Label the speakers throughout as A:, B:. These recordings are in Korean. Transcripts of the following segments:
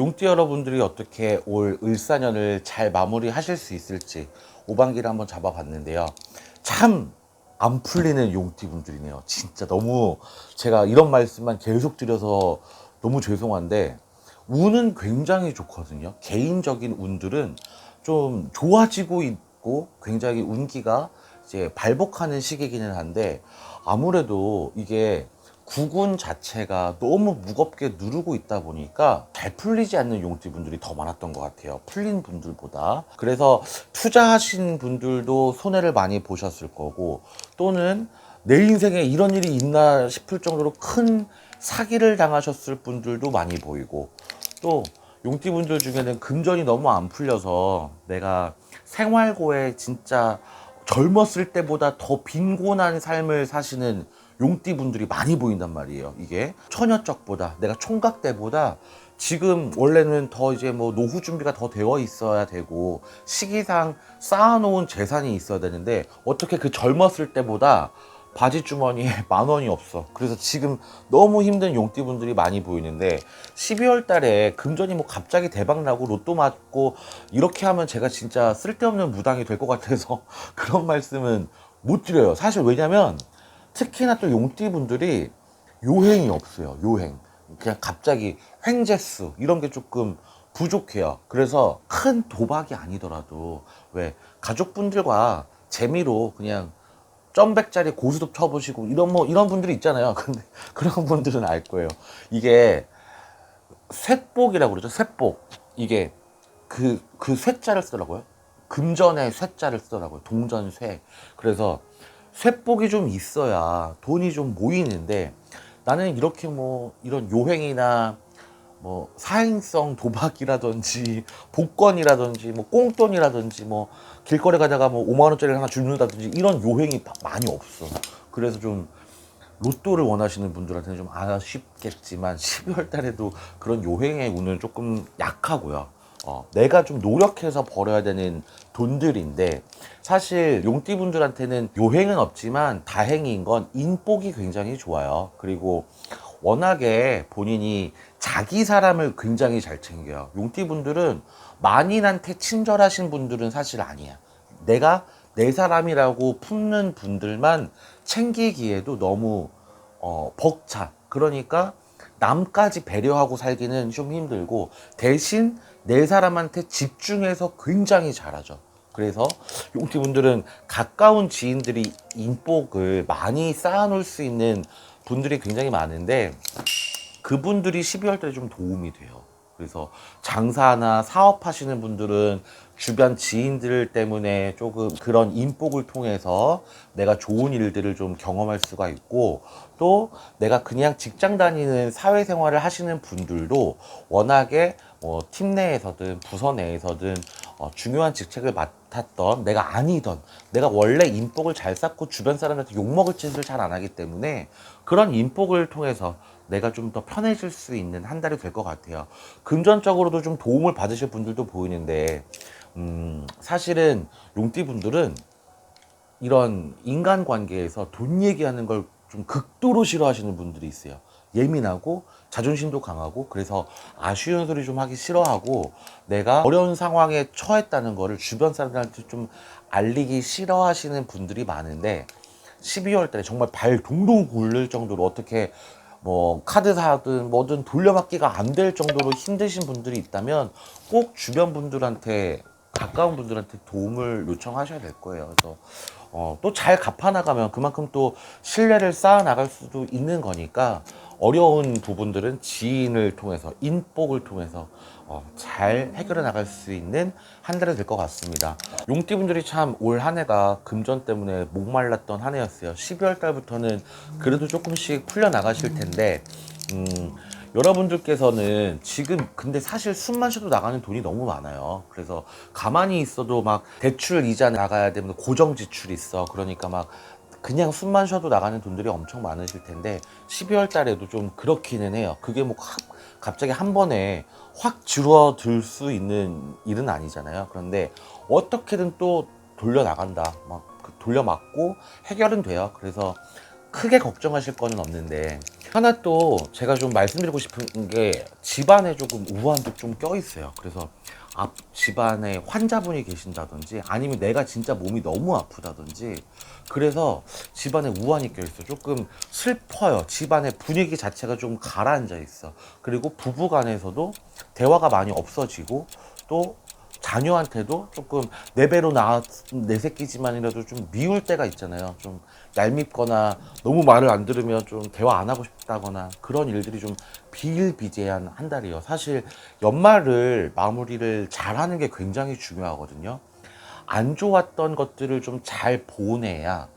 A: 용띠 여러분들이 어떻게 올 을사년을 잘 마무리하실 수 있을지 오반기를 한번 잡아봤는데요. 참 안 풀리는 용띠 분들이네요. 진짜 너무 제가 이런 말씀만 계속 드려서 너무 죄송한데 운은 굉장히 좋거든요. 개인적인 운들은 좀 좋아지고 있고 굉장히 운기가 이제 발복하는 시기이기는 한데 아무래도 이게 구군 자체가 너무 무겁게 누르고 있다 보니까 잘 풀리지 않는 용띠분들이 더 많았던 것 같아요. 풀린 분들보다. 그래서 투자하신 분들도 손해를 많이 보셨을 거고 또는 내 인생에 이런 일이 있나 싶을 정도로 큰 사기를 당하셨을 분들도 많이 보이고 또 용띠분들 중에는 금전이 너무 안 풀려서 내가 생활고에 진짜 젊었을 때보다 더 빈곤한 삶을 사시는 용띠 분들이 많이 보인단 말이에요. 이게 처녀적보다 내가 총각 때보다 지금 원래는 더 이제 뭐 노후 준비가 더 되어 있어야 되고 시기상 쌓아놓은 재산이 있어야 되는데 어떻게 그 젊었을 때보다 바지 주머니에 만 원이 없어. 그래서 지금 너무 힘든 용띠분들이 많이 보이는데 12월 달에 금전이 뭐 갑자기 대박 나고 로또 맞고 이렇게 하면 제가 진짜 쓸데없는 무당이 될 것 같아서 그런 말씀은 못 드려요. 사실 왜냐면 특히나 또 용띠분들이 요행이 없어요. 요행. 그냥 갑자기 횡재수 이런 게 조금 부족해요. 그래서 큰 도박이 아니더라도 왜 가족분들과 재미로 그냥 점백짜리 고스톱 쳐보시고 이런 뭐 이런 분들이 있잖아요. 근데 그런 분들은 알 거예요. 이게 쇠복이라고 그러죠. 쇠복. 이게 그, 그 쇠자를 쓰더라고요. 금전의 쇠자를 쓰더라고요. 동전 쇠. 그래서 쇠복이 좀 있어야 돈이 좀 모이는데 나는 이렇게 뭐 이런 요행이나 뭐 사행성 도박이라든지 복권이라든지 뭐 꽁돈이라든지 뭐 길거리 가다가 뭐 5만 원짜리 하나 주는다든지 이런 요행이 바- 많이 없어. 그래서 좀 로또를 원하시는 분들한테는 좀 아쉽겠지만 12월 달에도 그런 요행의 운은 조금 약하고요. 어, 내가 좀 노력해서 벌어야 되는 돈들인데 사실 용띠 분들한테는 요행은 없지만 다행인 건 인복이 굉장히 좋아요. 그리고 워낙에 본인이 자기 사람을 굉장히 잘 챙겨요. 용띠 분들은 만인한테 친절하신 분들은 사실 아니야. 내가 내 사람이라고 품는 분들만 챙기기에도 너무 어, 벅차. 그러니까 남까지 배려하고 살기는 좀 힘들고 대신 내 사람한테 집중해서 굉장히 잘하죠. 그래서 용띠 분들은 가까운 지인들이 인복을 많이 쌓아놓을 수 있는 분들이 굉장히 많은데 그분들이 12월 달에 좀 도움이 돼요. 그래서 장사나 사업하시는 분들은 주변 지인들 때문에 조금 그런 인복을 통해서 내가 좋은 일들을 좀 경험할 수가 있고 또 내가 그냥 직장 다니는 사회생활을 하시는 분들도 워낙에 뭐 팀 내에서든 부서 내에서든 어, 중요한 직책을 맡았던 내가 아니던 내가 원래 인복을 잘 쌓고 주변 사람한테 욕먹을 짓을 잘 안 하기 때문에 그런 인복을 통해서 내가 좀 더 편해질 수 있는 한 달이 될 것 같아요. 금전적으로도 좀 도움을 받으실 분들도 보이는데, 음, 사실은 용띠 분들은 이런 인간 관계에서 돈 얘기하는 걸 좀 극도로 싫어하시는 분들이 있어요. 예민하고 자존심도 강하고 그래서 아쉬운 소리 좀 하기 싫어하고 내가 어려운 상황에 처했다는 거를 주변 사람들한테 좀 알리기 싫어하시는 분들이 많은데 12월 달에 정말 발 동동 굴릴 정도로 어떻게 뭐 카드사든 뭐든 돌려받기가 안 될 정도로 힘드신 분들이 있다면 꼭 주변 분들한테 가까운 분들한테 도움을 요청하셔야 될 거예요. 그래서 어, 또 잘 갚아 나가면 그만큼 또 신뢰를 쌓아 나갈 수도 있는 거니까 어려운 부분들은 지인을 통해서 인복을 통해서 어, 잘 해결해 나갈 수 있는 한 달이 될 것 같습니다. 용띠분들이 참 올 한 해가 금전 때문에 목말랐던 한 해였어요. 12월 달부터는 그래도 조금씩 풀려 나가실 텐데 음, 여러분들께서는 지금 근데 사실 숨만 쉬어도 나가는 돈이 너무 많아요. 그래서 가만히 있어도 막 대출 이자 나가야 되면 고정 지출이 있어. 그러니까 막 그냥 숨만 쉬어도 나가는 돈들이 엄청 많으실 텐데 12월 달에도 좀 그렇기는 해요. 그게 뭐 확- 갑자기 한 번에 확 줄어들 수 있는 일은 아니잖아요. 그런데 어떻게든 또 돌려 나간다. 막그 돌려 막고 해결은 돼요. 그래서 크게 걱정하실 거는 없는데 하나 또 제가 좀 말씀드리고 싶은 게 집안에 조금 우환도 좀 껴 있어요. 그래서 앞 집안에 환자분이 계신다든지 아니면 내가 진짜 몸이 너무 아프다든지 그래서 집안에 우환이 껴있어. 조금 슬퍼요. 집안의 분위기 자체가 좀 가라앉아 있어. 그리고 부부 간에서도 대화가 많이 없어지고 또 자녀한테도 조금 내 배로 낳은 내 새끼지만이라도 좀 미울 때가 있잖아요. 좀 얄밉거나 너무 말을 안 들으면 좀 대화 안 하고 싶다거나 그런 일들이 좀 비일비재한 한 달이에요. 사실 연말을 마무리를 잘하는 게 굉장히 중요하거든요. 안 좋았던 것들을 좀 잘 보내야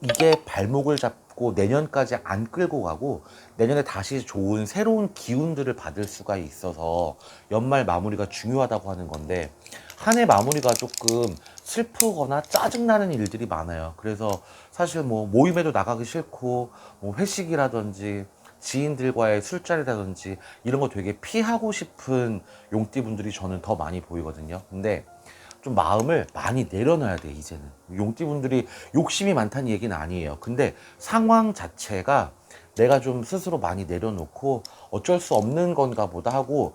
A: 이게 발목을 잡고 내년까지 안 끌고 가고 내년에 다시 좋은 새로운 기운들을 받을 수가 있어서 연말 마무리가 중요하다고 하는 건데 한 해 마무리가 조금 슬프거나 짜증나는 일들이 많아요. 그래서 사실 뭐 모임에도 나가기 싫고 뭐 회식이라든지 지인들과의 술자리라든지 이런 거 되게 피하고 싶은 용띠분들이 저는 더 많이 보이거든요. 근데 좀 마음을 많이 내려놔야 돼 이제는. 용띠분들이 욕심이 많다는 얘기는 아니에요. 근데 상황 자체가 내가 좀 스스로 많이 내려놓고 어쩔 수 없는 건가 보다 하고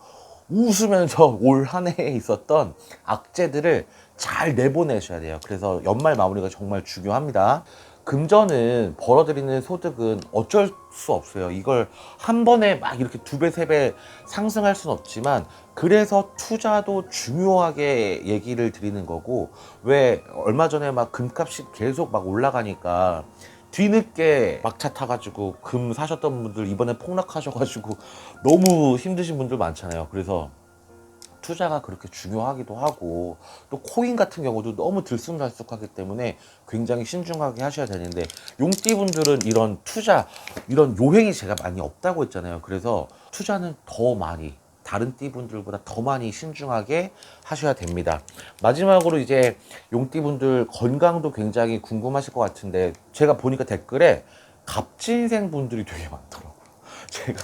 A: 웃으면서 올 한 해에 있었던 악재들을 잘 내보내셔야 돼요. 그래서 연말 마무리가 정말 중요합니다 금전은 벌어들이는 소득은 어쩔 수 없어요. 이걸 한 번에 막 이렇게 두 배, 세 배 상승할 수는 없지만 그래서 투자도 중요하게 얘기를 드리는 거고 왜 얼마 전에 막 금값이 계속 막 올라가니까 뒤늦게 막차 타가지고 금 사셨던 분들 이번에 폭락하셔가지고 너무 힘드신 분들 많잖아요. 그래서 투자가 그렇게 중요하기도 하고 또 코인 같은 경우도 너무 들쑥날쑥하기 때문에 굉장히 신중하게 하셔야 되는데 용띠분들은 이런 투자 이런 요행이 제가 많이 없다고 했잖아요. 그래서 투자는 더 많이 다른 띠분들보다 더 많이 신중하게 하셔야 됩니다. 마지막으로 이제 용띠분들 건강도 굉장히 궁금하실 것 같은데 제가 보니까 댓글에 갑진생 분들이 되게 많더라고요. 제가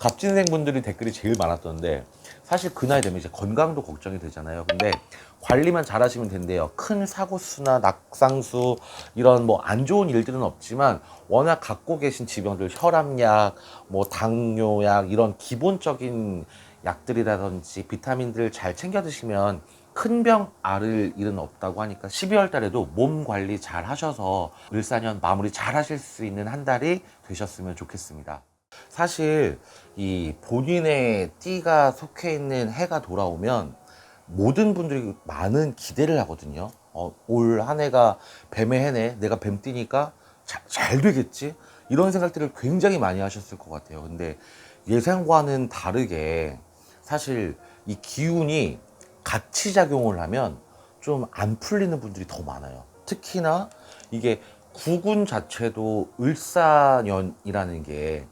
A: 갑진생 분들이 댓글이 제일 많았던데 사실 그 나이 되면 이제 건강도 걱정이 되잖아요. 근데 관리만 잘 하시면 된대요. 큰 사고수나 낙상수 이런 뭐 안 좋은 일들은 없지만 워낙 갖고 계신 지병들 혈압약, 뭐 당뇨약 이런 기본적인 약들이라든지 비타민들 잘 챙겨 드시면 큰 병 앓을 일은 없다고 하니까 12월 달에도 몸 관리 잘 하셔서 을사년 마무리 잘 하실 수 있는 한 달이 되셨으면 좋겠습니다. 사실 이 본인의 띠가 속해 있는 해가 돌아오면 모든 분들이 많은 기대를 하거든요. 어, 올 한 해가 뱀의 해네. 내가 뱀띠니까 자, 잘 되겠지? 이런 생각들을 굉장히 많이 하셨을 것 같아요. 근데 예상과는 다르게 사실 이 기운이 같이 작용을 하면 좀 안 풀리는 분들이 더 많아요. 특히나 이게 구군 자체도 을사년이라는 게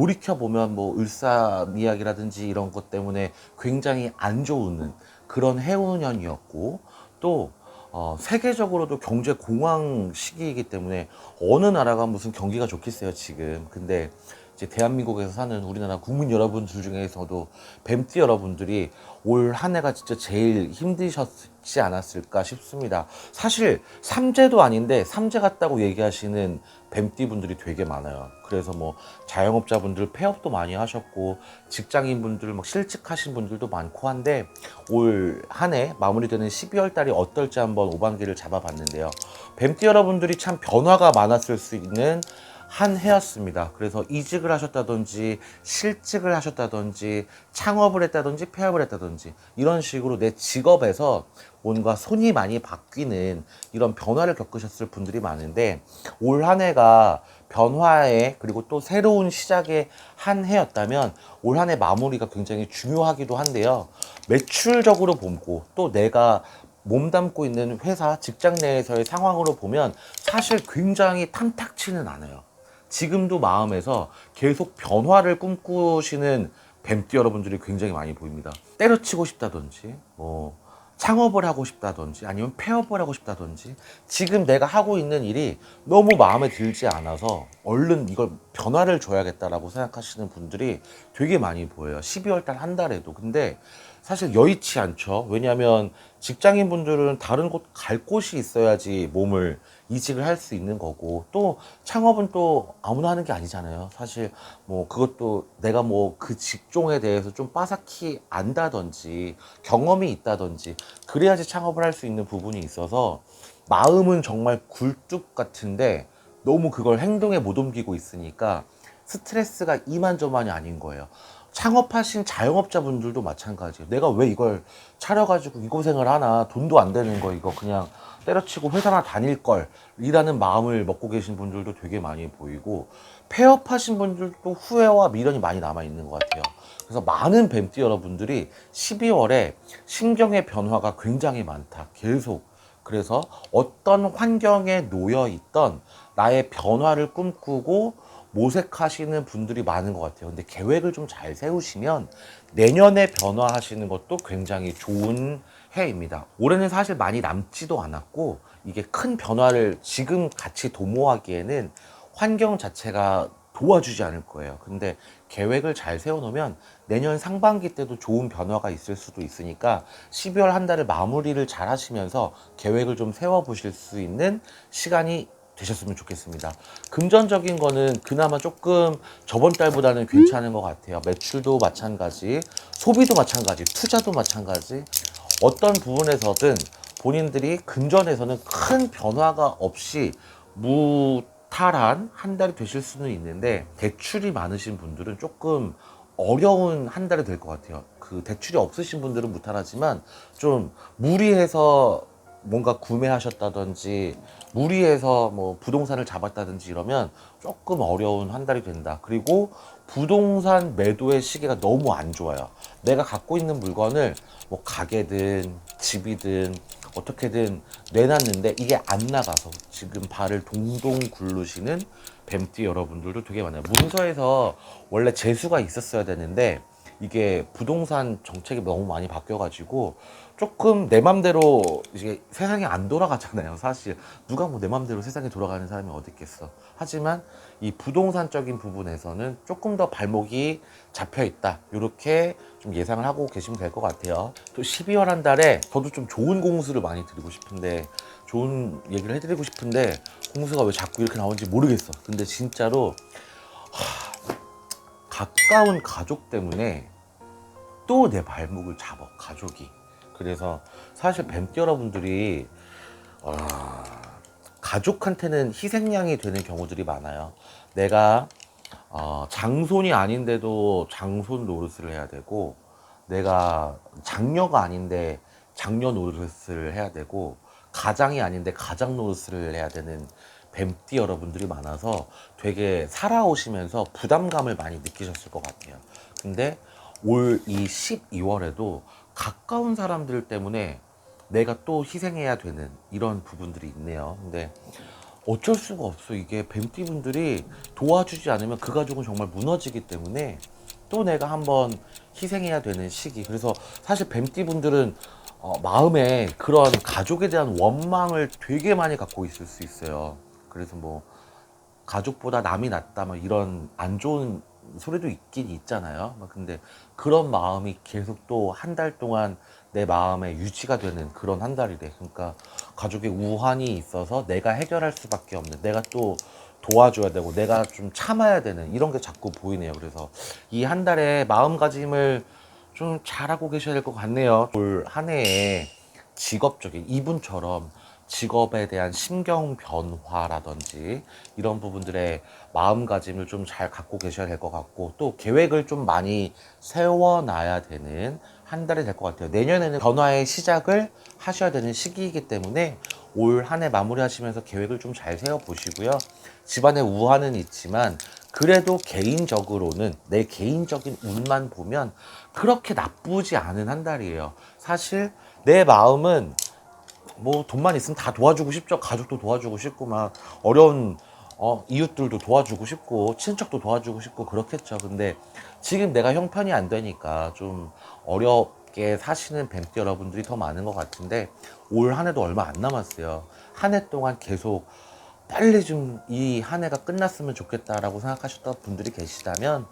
A: 돌이켜 보면 뭐 을사미약이라든지 이런 것 때문에 굉장히 안 좋은 그런 해운년이었고 또 어, 세계적으로도 경제 공황 시기이기 때문에 어느 나라가 무슨 경기가 좋겠어요 지금 근데 이제 대한민국에서 사는 우리나라 국민 여러분들 중에서도 뱀띠 여러분들이 올 한 해가 진짜 제일 힘드셨지 않았을까 싶습니다. 사실 삼재도 아닌데 삼재 같다고 얘기하시는 뱀띠 분들이 되게 많아요. 그래서 뭐 자영업자분들 폐업도 많이 하셨고 직장인 분들 막 실직하신 분들도 많고 한데 올 한 해 마무리되는 12월 달이 어떨지 한번 오반기를 잡아봤는데요. 뱀띠 여러분들이 참 변화가 많았을 수 있는 한 해였습니다. 그래서 이직을 하셨다든지 실직을 하셨다든지 창업을 했다든지 폐업을 했다든지 이런 식으로 내 직업에서 뭔가 손이 많이 바뀌는 이런 변화를 겪으셨을 분들이 많은데 올 한 해가 변화의 그리고 또 새로운 시작의 한 해였다면 올 한 해 마무리가 굉장히 중요하기도 한데요. 매출적으로 보고 또 내가 몸담고 있는 회사 직장 내에서의 상황으로 보면 사실 굉장히 탐탁치는 않아요. 지금도 마음에서 계속 변화를 꿈꾸시는 뱀띠 여러분들이 굉장히 많이 보입니다. 때려치고 싶다든지, 뭐, 창업을 하고 싶다든지, 아니면 폐업을 하고 싶다든지, 지금 내가 하고 있는 일이 너무 마음에 들지 않아서 얼른 이걸 변화를 줘야겠다라고 생각하시는 분들이 되게 많이 보여요. 12월 달 한 달에도. 근데 사실 여의치 않죠. 왜냐하면 직장인 분들은 다른 곳 갈 곳이 있어야지 몸을 이직을 할 수 있는 거고 또 창업은 또 아무나 하는 게 아니잖아요. 사실 뭐 그것도 내가 뭐 그 직종에 대해서 좀 빠삭히 안다든지 경험이 있다든지 그래야지 창업을 할 수 있는 부분이 있어서 마음은 정말 굴뚝 같은데 너무 그걸 행동에 못 옮기고 있으니까 스트레스가 이만저만이 아닌 거예요. 창업하신 자영업자분들도 마찬가지예요. 내가 왜 이걸 차려가지고 이 고생을 하나 돈도 안 되는 거 이거 그냥 때려치고 회사나 다닐 걸 이라는 마음을 먹고 계신 분들도 되게 많이 보이고 폐업하신 분들도 후회와 미련이 많이 남아 있는 것 같아요. 그래서 많은 뱀띠 여러분들이 12월에 신경의 변화가 굉장히 많다. 계속 그래서 어떤 환경에 놓여 있던 나의 변화를 꿈꾸고 모색하시는 분들이 많은 것 같아요. 근데 계획을 좀 잘 세우시면 내년에 변화하시는 것도 굉장히 좋은 해입니다. 올해는 사실 많이 남지도 않았고 이게 큰 변화를 지금 같이 도모하기에는 환경 자체가 도와주지 않을 거예요. 근데 계획을 잘 세워놓으면 내년 상반기 때도 좋은 변화가 있을 수도 있으니까 12월 한 달을 마무리를 잘 하시면서 계획을 좀 세워보실 수 있는 시간이 되셨으면 좋겠습니다. 금전적인 거는 그나마 조금 저번 달보다는 괜찮은 것 같아요. 매출도 마찬가지, 소비도 마찬가지, 투자도 마찬가지. 어떤 부분에서든 본인들이 금전에서는 큰 변화가 없이 무탈한 한 달이 되실 수는 있는데 대출이 많으신 분들은 조금 어려운 한 달이 될 것 같아요. 그 대출이 없으신 분들은 무탈하지만 좀 무리해서 뭔가 구매하셨다든지 무리해서 뭐 부동산을 잡았다든지 이러면 조금 어려운 한 달이 된다. 그리고 부동산 매도의 시기가 너무 안 좋아요. 내가 갖고 있는 물건을 뭐 가게든 집이든 어떻게든 내놨는데 이게 안 나가서 지금 발을 동동 굴르시는 뱀띠 여러분들도 되게 많아요. 문서에서 원래 재수가 있었어야 되는데 이게 부동산 정책이 너무 많이 바뀌어가지고 조금 내 맘대로 이게 세상이 안 돌아가잖아요. 사실 누가 뭐 내 맘대로 세상에 돌아가는 사람이 어디 있겠어. 하지만 이 부동산적인 부분에서는 조금 더 발목이 잡혀 있다. 이렇게 좀 예상을 하고 계시면 될 것 같아요. 또 12월 한 달에 저도 좀 좋은 공수를 많이 드리고 싶은데 좋은 얘기를 해드리고 싶은데 공수가 왜 자꾸 이렇게 나오는지 모르겠어. 근데 진짜로 하, 가까운 가족 때문에 또 내 발목을 잡아 가족이. 그래서 사실 뱀띠 여러분들이 아, 가족한테는 희생양이 되는 경우들이 많아요. 내가 어, 장손이 아닌데도 장손 노릇을 해야 되고 내가 장녀가 아닌데 장녀 노릇을 해야 되고 가장이 아닌데 가장 노릇을 해야 되는 뱀띠 여러분들이 많아서 되게 살아오시면서 부담감을 많이 느끼셨을 것 같아요. 근데 올 이 12월에도 가까운 사람들 때문에 내가 또 희생해야 되는 이런 부분들이 있네요. 근데 어쩔 수가 없어. 이게 뱀띠 분들이 도와주지 않으면 그 가족은 정말 무너지기 때문에 또 내가 한번 희생해야 되는 시기. 그래서 사실 뱀띠 분들은 어, 마음에 그런 가족에 대한 원망을 되게 많이 갖고 있을 수 있어요. 그래서 뭐 가족보다 남이 낫다 뭐 이런 안 좋은 소리도 있긴 있잖아요. 막 근데 그런 마음이 계속 또 한 달 동안 내 마음에 유지가 되는 그런 한 달이래. 그러니까 가족의 우환이 있어서 내가 해결할 수밖에 없는 내가 또 도와줘야 되고 내가 좀 참아야 되는 이런 게 자꾸 보이네요. 그래서 이 한 달에 마음가짐을 좀 잘하고 계셔야 될 것 같네요. 올 한 해에 직업적인 이분처럼 직업에 대한 심경 변화라든지 이런 부분들의 마음가짐을 좀 잘 갖고 계셔야 될 것 같고 또 계획을 좀 많이 세워놔야 되는 한 달이 될 것 같아요. 내년에는 변화의 시작을 하셔야 되는 시기이기 때문에 올 한 해 마무리하시면서 계획을 좀 잘 세워 보시고요. 집안에 우환은 있지만 그래도 개인적으로는 내 개인적인 운만 보면 그렇게 나쁘지 않은 한 달이에요. 사실 내 마음은 뭐 돈만 있으면 다 도와주고 싶죠. 가족도 도와주고 싶고 막 어려운 어, 이웃들도 도와주고 싶고 친척도 도와주고 싶고 그렇겠죠. 근데 지금 내가 형편이 안 되니까 좀 어렵게 사시는 뱀띠 여러분들이 더 많은 것 같은데 올 한 해도 얼마 안 남았어요. 한 해 동안 계속 빨리 좀 이 한 해가 끝났으면 좋겠다라고 생각하셨던 분들이 계시다면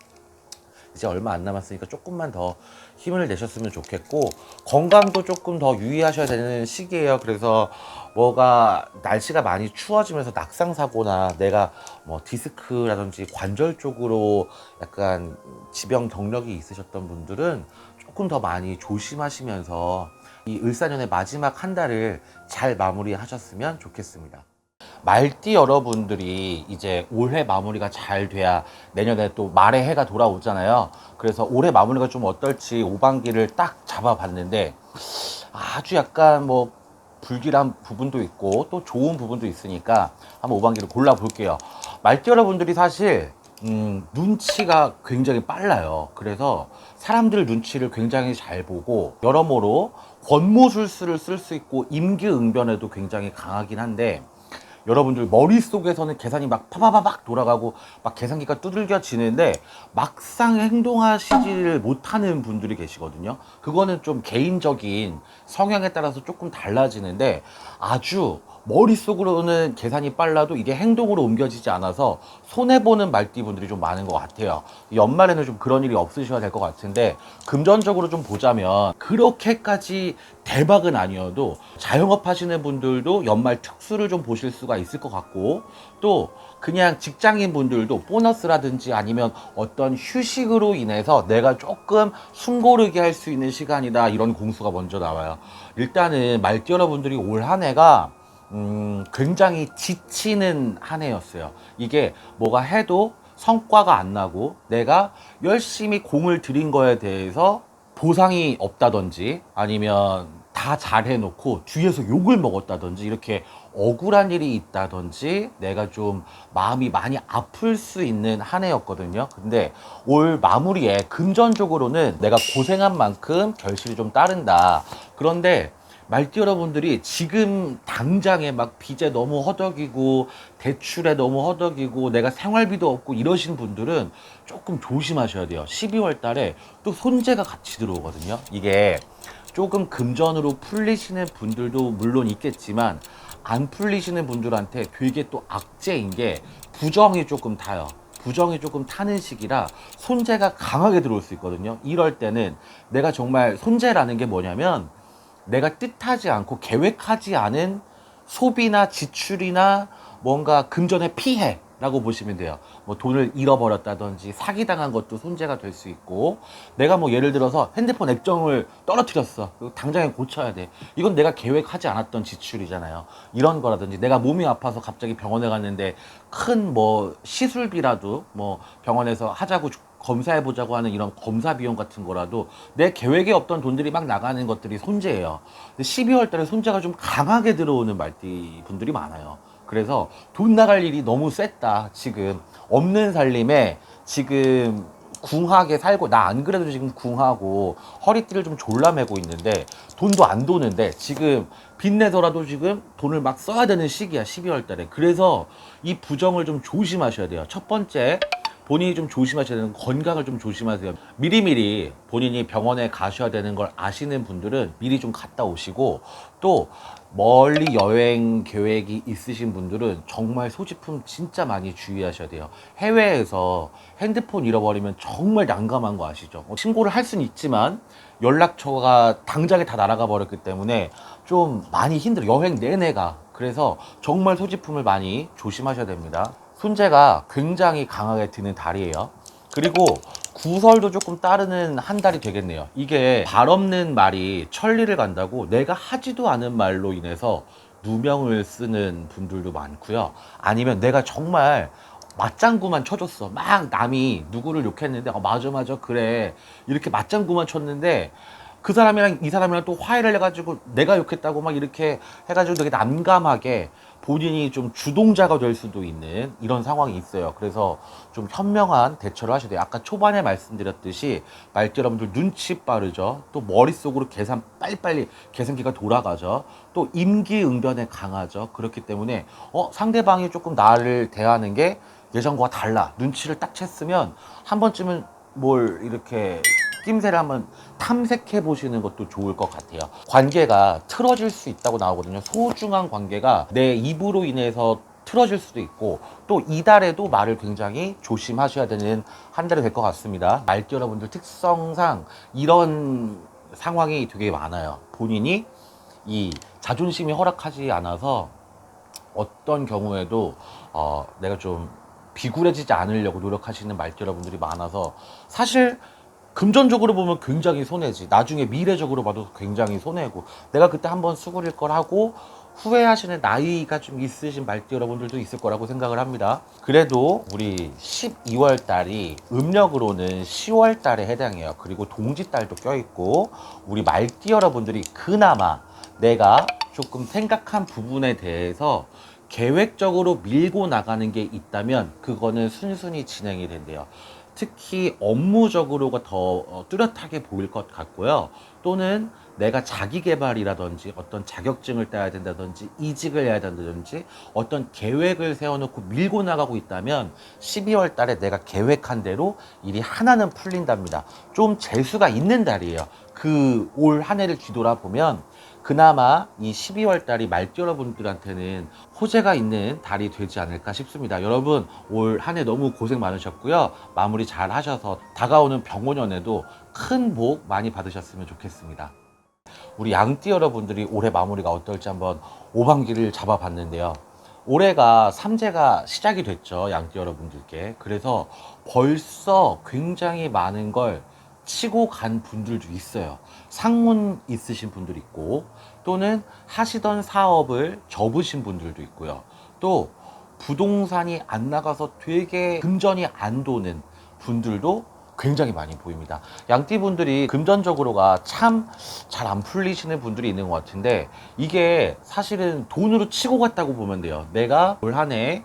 A: 이제 얼마 안 남았으니까 조금만 더 힘을 내셨으면 좋겠고 건강도 조금 더 유의하셔야 되는 시기예요. 그래서 뭐가 날씨가 많이 추워지면서 낙상 사고나 내가 뭐 디스크라든지 관절 쪽으로 약간 지병 경력이 있으셨던 분들은 조금 더 많이 조심하시면서 이 을사년의 마지막 한 달을 잘 마무리하셨으면 좋겠습니다. 말띠 여러분들이 이제 올해 마무리가 잘 돼야 내년에 또 말의 해가 돌아오잖아요. 그래서 올해 마무리가 좀 어떨지 오반기를 딱 잡아봤는데 아주 약간 뭐 불길한 부분도 있고 또 좋은 부분도 있으니까 한번 오반기를 골라볼게요. 말띠 여러분들이 사실 음, 눈치가 굉장히 빨라요. 그래서 사람들 눈치를 굉장히 잘 보고 여러모로 권모술수를 쓸 수 있고 임기응변에도 굉장히 강하긴 한데 여러분들 머릿속에서는 계산이 막 파바바박 돌아가고 막 계산기가 두들겨지는데 막상 행동하시지를 못하는 분들이 계시거든요. 그거는 좀 개인적인 성향에 따라서 조금 달라지는데 아주 머릿속으로는 계산이 빨라도 이게 행동으로 옮겨지지 않아서 손해보는 말띠분들이 좀 많은 것 같아요. 연말에는 좀 그런 일이 없으셔야 될 것 같은데 금전적으로 좀 보자면 그렇게까지 대박은 아니어도 자영업 하시는 분들도 연말 특수를 좀 보실 수가 있을 것 같고 또 그냥 직장인 분들도 보너스라든지 아니면 어떤 휴식으로 인해서 내가 조금 숨 고르게 할 수 있는 시간이다 이런 공수가 먼저 나와요. 일단은 말띠 여러분들이 올 한 해가 음, 굉장히 지치는 한 해였어요. 이게 뭐가 해도 성과가 안 나고 내가 열심히 공을 들인 거에 대해서 보상이 없다든지 아니면 다 잘해놓고 뒤에서 욕을 먹었다든지 이렇게 억울한 일이 있다든지 내가 좀 마음이 많이 아플 수 있는 한 해였거든요. 근데 올 마무리에 금전적으로는 내가 고생한 만큼 결실이 좀 따른다. 그런데 말띠 여러분들이 지금 당장에 막 빚에 너무 허덕이고 대출에 너무 허덕이고 내가 생활비도 없고 이러신 분들은 조금 조심하셔야 돼요. 12월 달에 또 손재가 같이 들어오거든요. 이게 조금 금전으로 풀리시는 분들도 물론 있겠지만 안 풀리시는 분들한테 되게 또 악재인 게 부정이 조금 타요. 부정이 조금 타는 시기라 손재가 강하게 들어올 수 있거든요. 이럴 때는 내가 정말 손재라는 게 뭐냐면 내가 뜻하지 않고 계획하지 않은 소비나 지출이나 뭔가 금전의 피해 라고 보시면 돼요. 뭐 돈을 잃어버렸다든지 사기당한 것도 손재가 될 수 있고 내가 뭐 예를 들어서 핸드폰 액정을 떨어뜨렸어. 당장에 고쳐야 돼. 이건 내가 계획하지 않았던 지출이잖아요. 이런 거라든지 내가 몸이 아파서 갑자기 병원에 갔는데 큰 뭐 시술비라도 뭐 병원에서 하자고 검사해 보자고 하는 이런 검사 비용 같은 거라도 내 계획에 없던 돈들이 막 나가는 것들이 손재예요. 근데 12월 달에 손재가 좀 강하게 들어오는 말띠 분들이 많아요. 그래서 돈 나갈 일이 너무 셌다. 지금 없는 살림에 지금 궁하게 살고 나 안 그래도 지금 궁하고 허리띠를 좀 졸라매고 있는데 돈도 안 도는데 지금 빚내서라도 지금 돈을 막 써야 되는 시기야 12월 달에 그래서 이 부정을 좀 조심하셔야 돼요 첫 번째 본인이 좀 조심하셔야 되는 건 건강을 좀 조심하세요. 미리미리 본인이 병원에 가셔야 되는 걸 아시는 분들은 미리 좀 갔다 오시고 또 멀리 여행 계획이 있으신 분들은 정말 소지품 진짜 많이 주의하셔야 돼요. 해외에서 핸드폰 잃어버리면 정말 난감한 거 아시죠? 어, 신고를 할 수는 있지만 연락처가 당장에 다 날아가 버렸기 때문에 좀 많이 힘들어. 여행 내내가. 그래서 정말 소지품을 많이 조심하셔야 됩니다. 손재가 굉장히 강하게 드는 달이에요. 그리고 구설도 조금 따르는 한 달이 되겠네요. 이게 발 없는 말이 천리를 간다고 내가 하지도 않은 말로 인해서 누명을 쓰는 분들도 많고요. 아니면 내가 정말 맞장구만 쳐줬어. 막 남이 누구를 욕했는데, 어, 맞아, 맞아, 그래. 이렇게 맞장구만 쳤는데, 그 사람이랑 이 사람이랑 또 화해를 해가지고 내가 욕했다고 막 이렇게 해가지고 되게 난감하게 본인이 좀 주동자가 될 수도 있는 이런 상황이 있어요. 그래서 좀 현명한 대처를 하셔야 돼요. 아까 초반에 말씀드렸듯이 말띠 여러분들 눈치 빠르죠. 또 머릿속으로 계산 빨리빨리 계산기가 돌아가죠. 또 임기응변에 강하죠. 그렇기 때문에 어 상대방이 조금 나를 대하는 게 예전과 달라. 눈치를 딱 챘으면 한 번쯤은 뭘 이렇게 낌새를 한번 탐색해 보시는 것도 좋을 것 같아요. 관계가 틀어질 수 있다고 나오거든요. 소중한 관계가 내 입으로 인해서 틀어질 수도 있고 또 이달에도 말을 굉장히 조심하셔야 되는 한 달이 될 것 같습니다. 말띠 여러분들 특성상 이런 상황이 되게 많아요. 본인이 이 자존심이 허락하지 않아서 어떤 경우에도 어, 내가 좀 비굴해지지 않으려고 노력하시는 말띠 여러분들이 많아서 사실 금전적으로 보면 굉장히 손해지. 나중에 미래적으로 봐도 굉장히 손해고. 내가 그때 한번 수그릴 걸 하고 후회하시는 나이가 좀 있으신 말띠 여러분들도 있을 거라고 생각을 합니다. 그래도 우리 12월 달이 음력으로는 10월 달에 해당해요. 그리고 동지 달도 껴있고 우리 말띠 여러분들이 그나마 내가 조금 생각한 부분에 대해서 계획적으로 밀고 나가는 게 있다면 그거는 순순히 진행이 된대요. 특히 업무적으로가 더 어, 뚜렷하게 보일 것 같고요. 또는 내가 자기 개발이라든지 어떤 자격증을 따야 된다든지 이직을 해야 된다든지 어떤 계획을 세워놓고 밀고 나가고 있다면 12월 달에 내가 계획한 대로 일이 하나는 풀린답니다. 좀 재수가 있는 달이에요. 그 올 한 해를 뒤돌아보면 그나마 이 12월 달이 말띠 여러분들한테는 호재가 있는 달이 되지 않을까 싶습니다. 여러분 올 한 해 너무 고생 많으셨고요. 마무리 잘 하셔서 다가오는 병원연에도 큰 복 많이 받으셨으면 좋겠습니다. 우리 양띠 여러분들이 올해 마무리가 어떨지 한번 오반기를 잡아봤는데요. 올해가 삼재가 시작이 됐죠. 양띠 여러분들께. 그래서 벌써 굉장히 많은 걸 치고 간 분들도 있어요. 상문 있으신 분들 있고 또는 하시던 사업을 접으신 분들도 있고요. 또 부동산이 안 나가서 되게 금전이 안 도는 분들도 굉장히 많이 보입니다. 양띠 분들이 금전적으로가 참 잘 안 풀리시는 분들이 있는 것 같은데 이게 사실은 돈으로 치고 갔다고 보면 돼요. 내가 올 한 해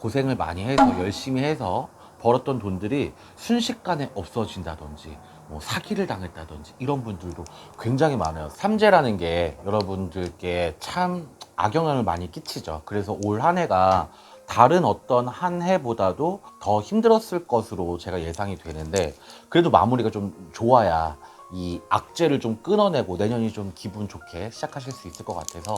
A: 고생을 많이 해서 열심히 해서 벌었던 돈들이 순식간에 없어진다든지 뭐 사기를 당했다든지 이런 분들도 굉장히 많아요. 삼재라는 게 여러분들께 참 악영향을 많이 끼치죠. 그래서 올 한 해가 다른 어떤 한 해보다도 더 힘들었을 것으로 제가 예상이 되는데 그래도 마무리가 좀 좋아야 이 악재를 좀 끊어내고 내년이 좀 기분 좋게 시작하실 수 있을 것 같아서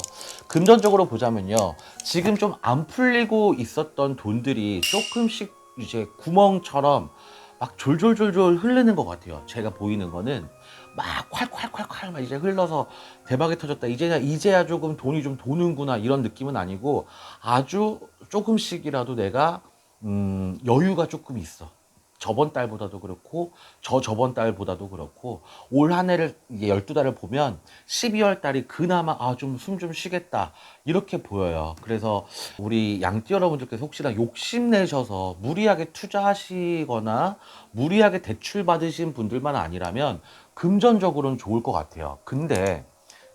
A: 금전적으로 보자면요 지금 좀 안 풀리고 있었던 돈들이 조금씩 이제 구멍처럼 막 졸졸졸졸 흐르는 것 같아요 제가 보이는 거는 막 콸콸콸콸 막 이제 흘러서 대박이 터졌다 이제야 이제야 조금 돈이 좀 도는구나 이런 느낌은 아니고 아주 조금씩이라도 내가 음, 여유가 조금 있어. 저번 달보다도 그렇고 저 저번 달보다도 그렇고 올 한 해를 이제 12달을 보면 12월 달이 그나마 아 좀숨좀 쉬겠다 이렇게 보여요. 그래서 우리 양띠 여러분들께서 혹시나 욕심내셔서 무리하게 투자하시거나 무리하게 대출 받으신 분들만 아니라면 금전적으로는 좋을 것 같아요. 근데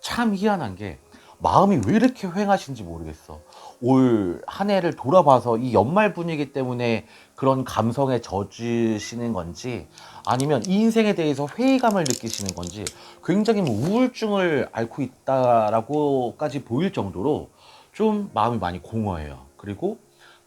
A: 참 희한한 게 마음이 왜 이렇게 휑하신지 모르겠어. 올 한 해를 돌아봐서 이 연말 분위기 때문에 그런 감성에 젖으시는 건지 아니면 이 인생에 대해서 회의감을 느끼시는 건지 굉장히 뭐 우울증을 앓고 있다라고까지 보일 정도로 좀 마음이 많이 공허해요. 그리고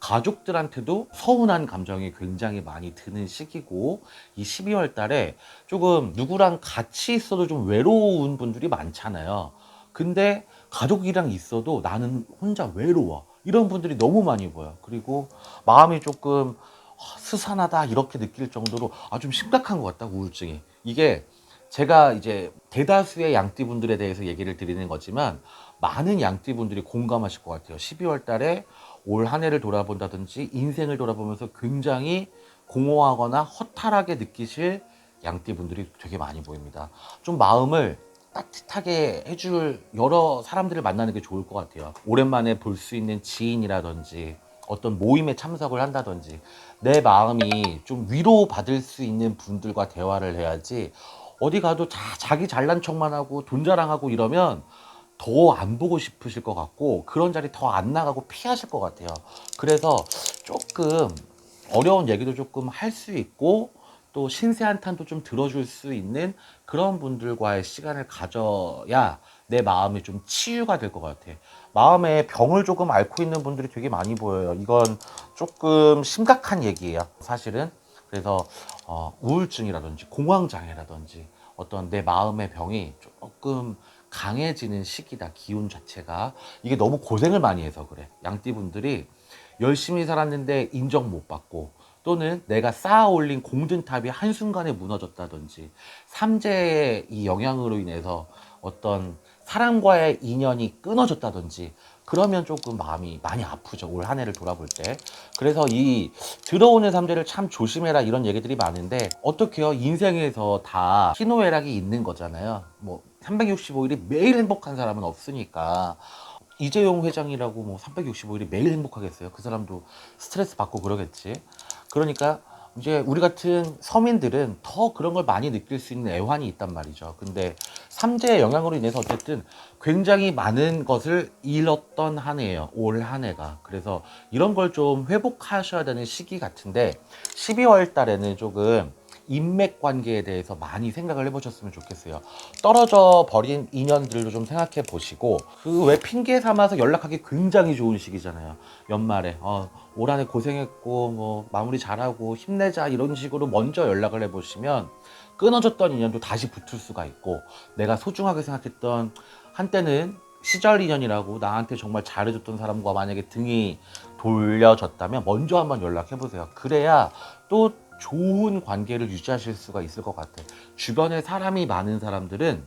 A: 가족들한테도 서운한 감정이 굉장히 많이 드는 시기고 이 12월 달에 조금 누구랑 같이 있어도 좀 외로운 분들이 많잖아요. 근데 가족이랑 있어도 나는 혼자 외로워. 이런 분들이 너무 많이 보여. 그리고 마음이 조금 아, 스산하다 이렇게 느낄 정도로 아 좀 심각한 것 같다 우울증이. 이게 제가 이제 대다수의 양띠분들에 대해서 얘기를 드리는 거지만 많은 양띠분들이 공감하실 것 같아요. 12월 달에 올 한 해를 돌아본다든지 인생을 돌아보면서 굉장히 공허하거나 허탈하게 느끼실 양띠분들이 되게 많이 보입니다. 좀 마음을 따뜻하게 해줄 여러 사람들을 만나는 게 좋을 것 같아요. 오랜만에 볼 수 있는 지인이라든지 어떤 모임에 참석을 한다든지 내 마음이 좀 위로받을 수 있는 분들과 대화를 해야지 어디 가도 자, 자기 잘난 척만 하고 돈 자랑하고 이러면 더 안 보고 싶으실 것 같고 그런 자리 더 안 나가고 피하실 것 같아요. 그래서 조금 어려운 얘기도 조금 할 수 있고 또 신세 한탄도 좀 들어줄 수 있는 그런 분들과의 시간을 가져야 내 마음이 좀 치유가 될 것 같아. 마음에 병을 조금 앓고 있는 분들이 되게 많이 보여요. 이건 조금 심각한 얘기예요. 사실은. 그래서 어, 우울증이라든지 공황장애라든지 어떤 내 마음의 병이 조금 강해지는 시기다. 기운 자체가. 이게 너무 고생을 많이 해서 그래. 양띠분들이 열심히 살았는데 인정 못 받고 또는 내가 쌓아 올린 공든탑이 한순간에 무너졌다든지 삼재의 이 영향으로 인해서 어떤 사람과의 인연이 끊어졌다든지 그러면 조금 마음이 많이 아프죠. 올 한 해를 돌아볼 때. 그래서 이 들어오는 삼재를 참 조심해라 이런 얘기들이 많은데 어떻게요? 인생에서 다 희노애락이 있는 거잖아요. 뭐 365일이 매일 행복한 사람은 없으니까 이재용 회장이라고 뭐 365일이 매일 행복하겠어요? 그 사람도 스트레스 받고 그러겠지. 그러니까 이제 우리 같은 서민들은 더 그런 걸 많이 느낄 수 있는 애환이 있단 말이죠. 근데 삼재의 영향으로 인해서 어쨌든 굉장히 많은 것을 잃었던 한 해예요. 올 한 해가. 그래서 이런 걸 좀 회복하셔야 되는 시기 같은데 12월 달에는 조금 인맥 관계에 대해서 많이 생각을 해보셨으면 좋겠어요. 떨어져 버린 인연들도 좀 생각해 보시고 그 왜 핑계 삼아서 연락하기 굉장히 좋은 시기잖아요. 연말에 어, 올 한해 고생했고 뭐 마무리 잘하고 힘내자 이런 식으로 먼저 연락을 해보시면 끊어졌던 인연도 다시 붙을 수가 있고 내가 소중하게 생각했던 한때는 시절 인연이라고 나한테 정말 잘해줬던 사람과 만약에 등이 돌려졌다면 먼저 한번 연락해 보세요. 그래야 또 좋은 관계를 유지하실 수가 있을 것 같아요. 주변에 사람이 많은 사람들은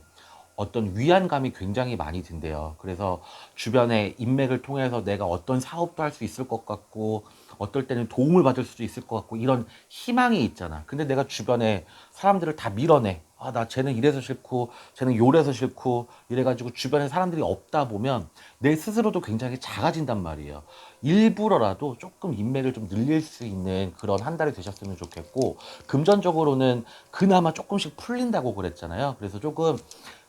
A: 어떤 위안감이 굉장히 많이 든대요. 그래서 주변의 인맥을 통해서 내가 어떤 사업도 할 수 있을 것 같고, 어떨 때는 도움을 받을 수도 있을 것 같고, 이런 희망이 있잖아. 근데 내가 주변에 사람들을 다 밀어내. 아, 나 쟤는 이래서 싫고, 쟤는 요래서 싫고, 이래가지고 주변에 사람들이 없다 보면 내 스스로도 굉장히 작아진단 말이에요. 일부러라도 조금 인맥을 좀 늘릴 수 있는 그런 한 달이 되셨으면 좋겠고, 금전적으로는 그나마 조금씩 풀린다고 그랬잖아요. 그래서 조금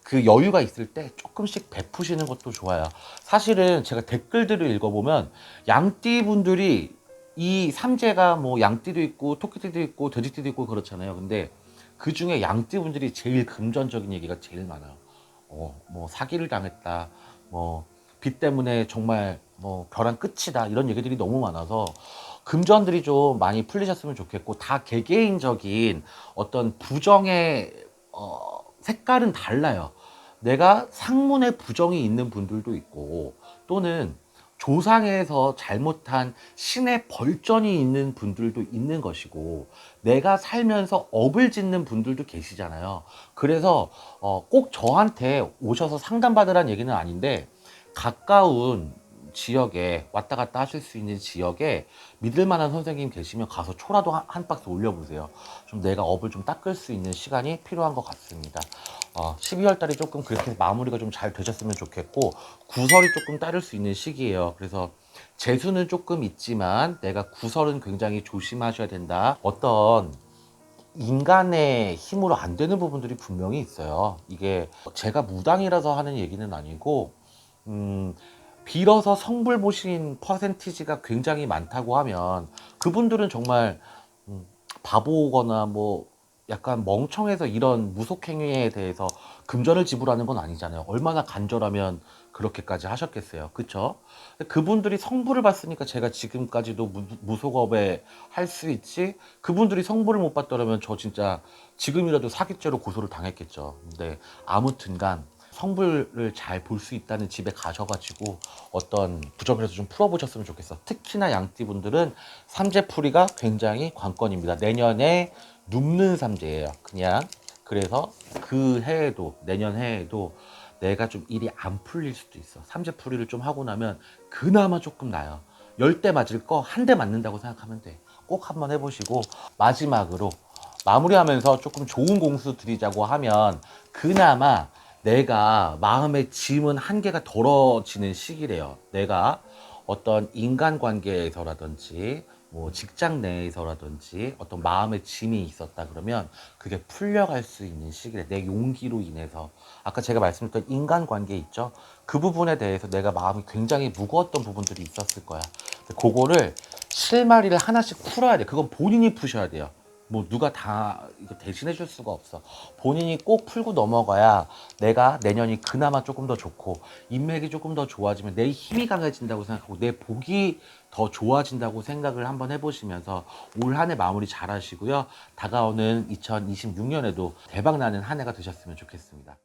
A: 그 여유가 있을 때 조금씩 베푸시는 것도 좋아요. 사실은 제가 댓글들을 읽어보면 양띠 분들이 이 삼재가 뭐 양띠도 있고 토끼띠도 있고 돼지띠도 있고 그렇잖아요. 근데 그 중에 양띠 분들이 제일 금전적인 얘기가 제일 많아요. 어, 뭐 사기를 당했다. 뭐 빚 때문에 정말 뭐 벼랑 끝이다. 이런 얘기들이 너무 많아서 금전들이 좀 많이 풀리셨으면 좋겠고 다 개개인적인 어떤 부정의 어, 색깔은 달라요. 내가 상문에 부정이 있는 분들도 있고 또는 조상에서 잘못한 신의 벌전이 있는 분들도 있는 것이고 내가 살면서 업을 짓는 분들도 계시잖아요. 그래서 어, 꼭 저한테 오셔서 상담받으란 얘기는 아닌데 가까운 지역에 왔다 갔다 하실 수 있는 지역에 믿을 만한 선생님 계시면 가서 초라도 한, 한 박스 올려보세요. 좀 내가 업을 좀 닦을 수 있는 시간이 필요한 것 같습니다. 어, 12월 달이 조금 그렇게 마무리가 좀 잘 되셨으면 좋겠고 구설이 조금 따를 수 있는 시기예요. 그래서 재수는 조금 있지만 내가 구설은 굉장히 조심하셔야 된다. 어떤 인간의 힘으로 안 되는 부분들이 분명히 있어요. 이게 제가 무당이라서 하는 얘기는 아니고 음, 빌어서 성불 보신 퍼센티지가 굉장히 많다고 하면 그분들은 정말 음, 바보거나 뭐 약간 멍청해서 이런 무속행위에 대해서 금전을 지불하는 건 아니잖아요. 얼마나 간절하면 그렇게까지 하셨겠어요. 그쵸? 그분들이 성불을 받으니까 제가 지금까지도 무, 무속업에 할 수 있지 그분들이 성불을 못 받더라면 저 진짜 지금이라도 사기죄로 고소를 당했겠죠. 근데 아무튼간 성불을 잘 볼 수 있다는 집에 가셔가지고 어떤 부정이라도 좀 풀어보셨으면 좋겠어. 특히나 양띠분들은 삼재풀이가 굉장히 관건입니다. 내년에 눕는 삼재예요. 그냥 그래서 그 해에도 내년 해에도 내가 좀 일이 안 풀릴 수도 있어. 삼재풀이를 좀 하고 나면 그나마 조금 나요. 열 대 맞을 거 한 대 맞는다고 생각하면 돼. 꼭 한번 해보시고 마지막으로 마무리하면서 조금 좋은 공수 드리자고 하면 그나마 내가 마음의 짐은 한계가 덜어지는 시기래요. 내가 어떤 인간관계에서라든지 뭐 직장 내에서라든지 어떤 마음의 짐이 있었다 그러면 그게 풀려갈 수 있는 시기래. 내 용기로 인해서 아까 제가 말씀드렸던 인간관계 있죠. 그 부분에 대해서 내가 마음이 굉장히 무거웠던 부분들이 있었을 거야. 그거를 실마리를 하나씩 풀어야 돼. 그건 본인이 푸셔야 돼요. 뭐 누가 다 대신해 줄 수가 없어. 본인이 꼭 풀고 넘어가야 내가 내년이 그나마 조금 더 좋고 인맥이 조금 더 좋아지면 내 힘이 강해진다고 생각하고 내 복이 더 좋아진다고 생각을 한번 해보시면서 올 한 해 마무리 잘 하시고요. 다가오는 2026년에도 대박 나는 한 해가 되셨으면 좋겠습니다.